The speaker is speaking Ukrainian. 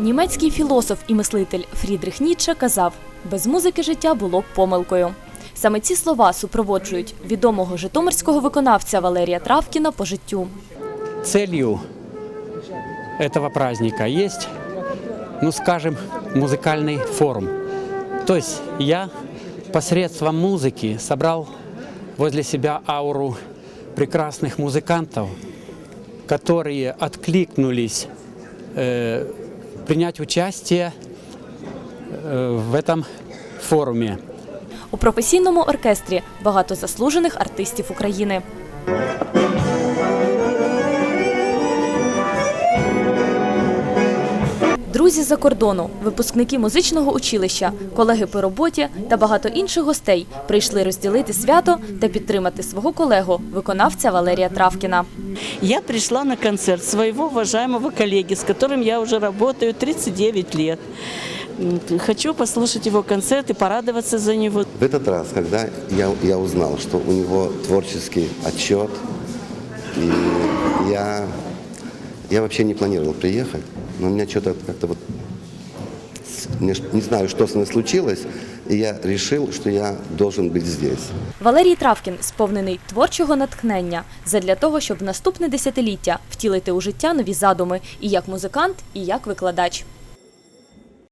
Німецький філософ і мислитель Фрідрих Ніцше казав: без музики життя було б помилкою. Саме ці слова супроводжують відомого житомирського виконавця Валерія Травкіна по життю. целью этого праздника есть, ну скажем, музыкальный форум. То есть я посредством музыки собрал возле себя ауру прекрасных музыкантов, которые откликнулись э, принять участие э, в этом форуме. У професійному оркестрі багато заслужених артистів України. Друзі за кордону, випускники музичного училища, колеги по роботі та багато інших гостей прийшли розділити свято та підтримати свого колегу, виконавця Валерія Травкіна. Я пришла на концерт своего уважаемого коллеги, с которым я уже работаю 39 лет. М, Хочу послушать его концерт и порадоваться за него. В этот раз, когда я, я узнал, что у него творческий отчет, и я, я вообще не планировал приехать, но у меня что-то как-то вот, не, знаю, что с мной случилось, і я вирішив, що я должен бути здесь. Валерій Травкін сповнений творчого натхнення задля того, щоб в наступне десятиліття втілити у життя нові задуми і як музикант, і як викладач.